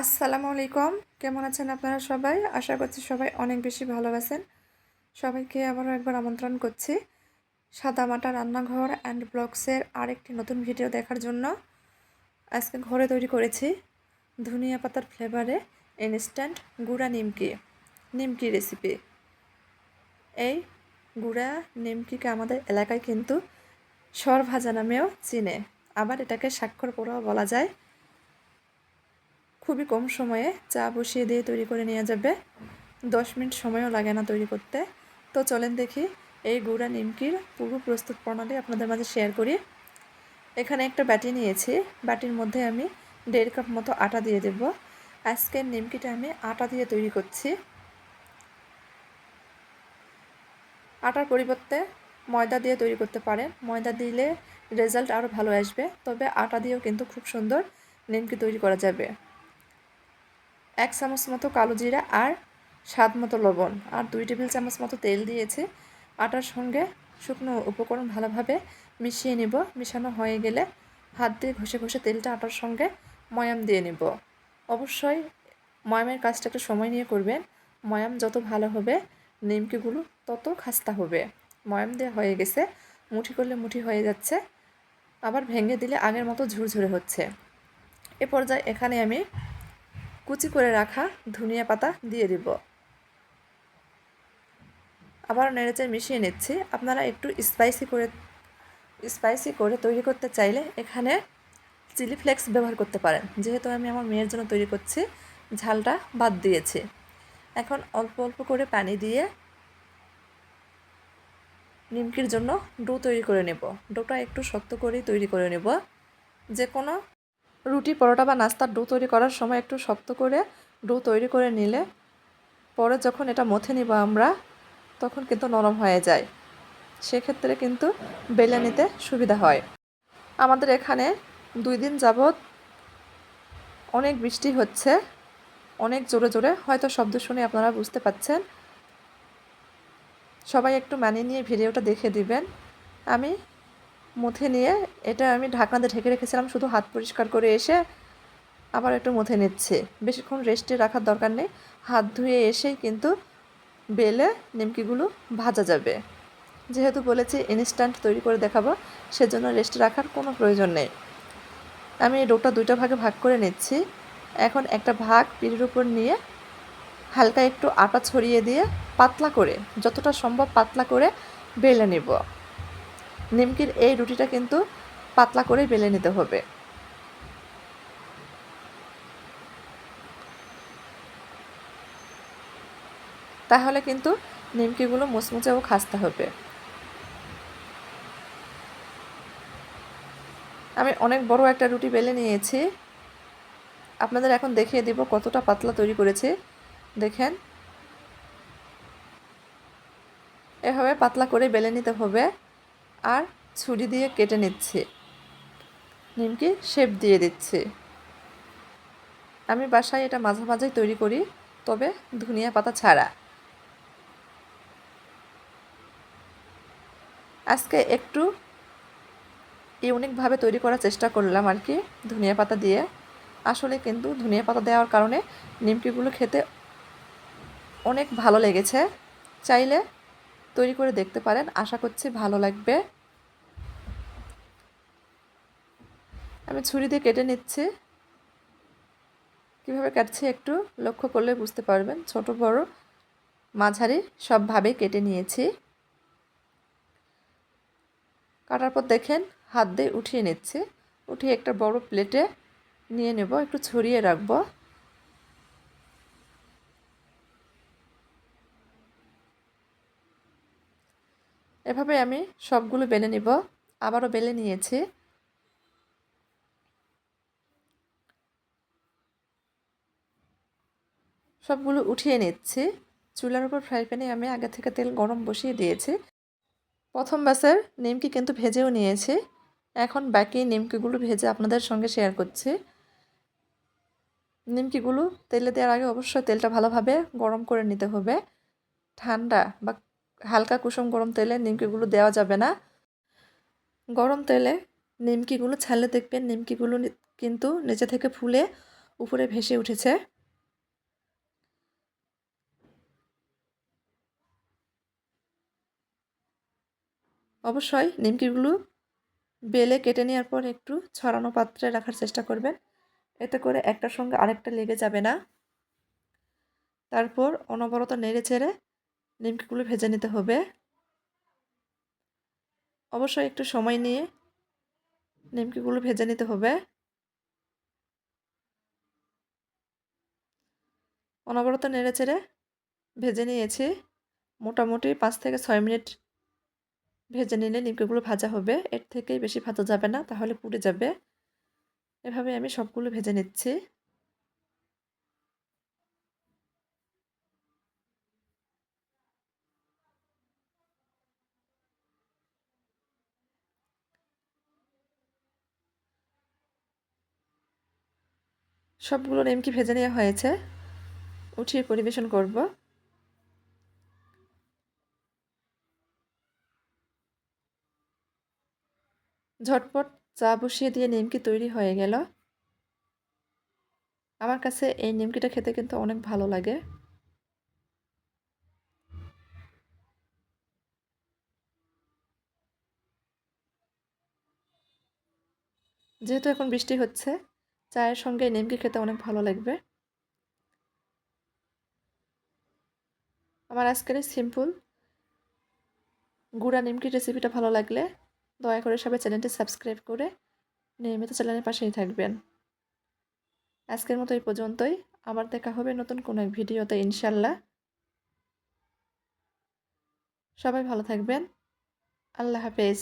আসসালামু আলাইকুম। কেমন আছেন আপনারা সবাই? আশা করছি সবাই অনেক বেশি ভালো আছেন। সবাইকে আবারও একবার আমন্ত্রণ করছি সাদামাটা রান্নাঘর অ্যান্ড ব্লগসের আরেকটি নতুন ভিডিও দেখার জন্য। আজকে ঘরে তৈরি করেছি ধনিয়া পাতার ফ্লেভারে ইনস্ট্যান্ট গুঁড়া নিমকি নিমকি রেসিপি এই গুঁড়া নিমকিকে আমাদের এলাকায় কিন্তু সর ভাজা নামেও চিনে। আবার এটাকে স্বাক্ষর পোড়াও বলা যায়। খুবই কম সময়ে চা বসিয়ে দিয়ে তৈরি করে নেওয়া যাবে। দশ মিনিট সময়ও লাগে না তৈরি করতে। তো চলেন দেখি এই গুঁড়া নিমকির পুরো প্রস্তুত প্রণালী আপনাদের মাঝে শেয়ার করি। এখানে একটা বাটি নিয়েছি। বাটির মধ্যে আমি দেড় কাপ মতো আটা দিয়ে দেব। আজকের নিমকিটা আমি আটা দিয়ে তৈরি করছি। আটার পরিবর্তে ময়দা দিয়ে তৈরি করতে পারেন। ময়দা দিলে রেজাল্ট আরও ভালো আসবে। তবে আটা দিয়েও কিন্তু খুব সুন্দর নিমকি তৈরি করা যাবে। এক চামচ মতো কালো জিরা আর স্বাদ মতো লবণ আর দুই টেবিল চামচ মতো তেল দিয়েছি। আটার সঙ্গে শুকনো উপকরণ ভালোভাবে মিশিয়ে নিব। মিশানো হয়ে গেলে হাত দিয়ে ঘষে ঘষে তেলটা আটার সঙ্গে ময়াম দিয়ে নিব। অবশ্যই ময়ামের কাজটা একটু সময় নিয়ে করবেন। ময়াম যত ভালো হবে, নিমকিগুলো তত খাস্তা হবে। ময়াম দেওয়া হয়ে গেছে। মুঠি করলে মুঠি হয়ে যাচ্ছে। আবার ভেঙে দিলে আগের মতো ঝুরঝুরে হচ্ছে। এ পর্যায়ে এখানে আমি কুচি করে রাখা ধনিয়া পাতা দিয়ে দিব। আবার নেড়েচে মিশিয়ে নিচ্ছি। আপনারা একটু স্পাইসি করে স্পাইসি করে তৈরি করতে চাইলে এখানে চিলি ফ্লেক্স ব্যবহার করতে পারেন। যেহেতু আমি আমার মেয়ের জন্য তৈরি করছি, ঝালটা বাদ দিয়েছি। এখন অল্প অল্প করে পানি দিয়ে নিমকির জন্য ডো তৈরি করে নেব। ডোটা একটু শক্ত করেই তৈরি করে নেব। যে কোনো রুটি, পরোটা বা নাস্তার ডো তৈরি করার সময় একটু শক্ত করে ডো তৈরি করে নিলে পরে যখন এটা মথে নিব আমরা, তখন কিন্তু নরম হয়ে যায়। সেক্ষেত্রে কিন্তু বেলে নিতে সুবিধা হয়। আমাদের এখানে দুই দিন যাবৎ অনেক বৃষ্টি হচ্ছে, অনেক জোরে জোরে। হয়তো শব্দ শুনে আপনারা বুঝতে পাচ্ছেন। সবাই একটু মানিয়ে নিয়ে ভিডিওটা দেখে দিবেন। আমি মুথে নিয়ে, এটা আমি ঢাকনাতে ঢেকে রেখেছিলাম, শুধু হাত পরিষ্কার করে এসে আবার একটু মুথে নিচ্ছে। বেশিক্ষণ রেস্টে রাখার দরকার নেই। হাত ধুয়ে এসেই কিন্তু বেলে নিমকিগুলো ভাজা যাবে। যেহেতু বলেছি ইনস্ট্যান্ট তৈরি করে দেখাবো, সেজন্য রেস্টে রাখার কোনো প্রয়োজন নেই। আমি এই ডোটা দুইটা ভাগে ভাগ করে নিচ্ছি। এখন একটা ভাগ পিঠের উপর নিয়ে হালকা একটু আটা ছড়িয়ে দিয়ে পাতলা করে, যতটা সম্ভব পাতলা করে বেলে নিব। নিমকির এই রুটিটা কিন্তু পাতলা করে বেলে নিতে হবে। তাহলে কিন্তু নিমকিগুলো মুচমুচে ও খাস্তে হবে। আমি অনেক বড় একটা রুটি বেলে নিয়েছি। আপনাদের এখন দেখিয়ে দিব কতটা পাতলা তৈরি করেছি। দেখেন। এভাবে পাতলা করে বেলে নিতে হবে। আর ছুরি দিয়ে কেটে নিচ্ছে। নিমকি শেপ দিয়ে দিচ্ছে। আমি বাসায় এটা মাঝে মাঝেই তৈরি করি, তবে ধনিয়া পাতা ছাড়া। আজকে একটু ইউনিকভাবে তৈরি করার চেষ্টা করলাম আর কি ধনিয়া পাতা দিয়ে। আসলে কিন্তু ধনিয়া পাতা দেওয়ার কারণে নিমকিগুলো খেতে অনেক ভালো লেগেছে। চাইলে তৈরি করে দেখতে পারেন। আশা করছি ভালো লাগবে। আমি ছুরি দিয়ে কেটে নিচ্ছি। কীভাবে কাটছি একটু লক্ষ্য করলে বুঝতে পারবেন। ছোট, বড়, মাঝারি সবভাবেই কেটে নিয়েছি। কাটার পর দেখেন হাত দিয়ে উঠিয়ে নিচ্ছি। উঠিয়ে একটা বড় প্লেটে নিয়ে নেব, একটু ছড়িয়ে রাখব। এভাবে আমি সবগুলো বেলে নিব। আবারও বেলে নিয়েছি। সবগুলো উঠিয়ে নিচ্ছি। চুলার উপর ফ্রাই প্যানে আমি আগে থেকে তেল গরম বসিয়ে দিয়েছি। প্রথম ব্যাসের নিমকি কিন্তু ভেজেও নিয়েছি। এখন বাকি নিমকিগুলো ভেজে আপনাদের সঙ্গে শেয়ার করছি। নিমকিগুলো তেলে দেওয়ার আগে অবশ্যই তেলটা ভালোভাবে গরম করে নিতে হবে। ঠান্ডা বা হালকা কুসুম গরম তেলে নিমকিগুলো দেওয়া যাবে না। গরম তেলে নিমকিগুলো ছালে দেখবেন নিমকিগুলো কিন্তু নিচে থেকে ফুলে উপরে ভেসে উঠেছে। অবশ্যই নিমকিগুলো বেলে কেটে নেওয়ার পর একটু ছড়ানো পাত্রে রাখার চেষ্টা করবেন। এতে করে একটার সঙ্গে আরেকটা লেগে যাবে না। তারপর অনবরত নেড়ে চেড়ে নিমকিগুলো ভেজে নিতে হবে। অবশ্যই একটু সময় নিয়ে নিমকিগুলো ভেজে নিতে হবে। অনবরত নেড়ে চেড়ে ভেজে নিয়েছি। মোটামুটি পাঁচ থেকে ছয় মিনিট ভেজে নিলে নিমকিগুলো ভাজা হবে। এর থেকেই বেশি ভাজা যাবে না, তাহলে পুড়ে যাবে। এভাবে আমি সবগুলো ভেজে নিচ্ছি। সবগুলো নিমকি ভেজে নেওয়া হয়েছে। উঠিয়ে পরিবেশন করব। ঝটপট চা বসিয়ে দিয়ে নিমকি তৈরি হয়ে গেল। আমার কাছে এই নিমকিটা খেতে কিন্তু অনেক ভালো লাগে। যেহেতু এখন বৃষ্টি হচ্ছে, চায়ের সঙ্গে নিমকি খেতে অনেক ভালো লাগবে। আমার আজকের সিম্পল গুঁড়া নিমকি রেসিপিটা ভালো লাগলে দয়া করে সবাই চ্যানেলটি সাবস্ক্রাইব করে নিয়মিত চ্যানেলের পাশেই থাকবেন। আজকের মতো এই পর্যন্তই। আবার দেখা হবে নতুন কোনো এক ভিডিওতে, ইনশাল্লাহ। সবাই ভালো থাকবেন। আল্লাহ হাফেজ।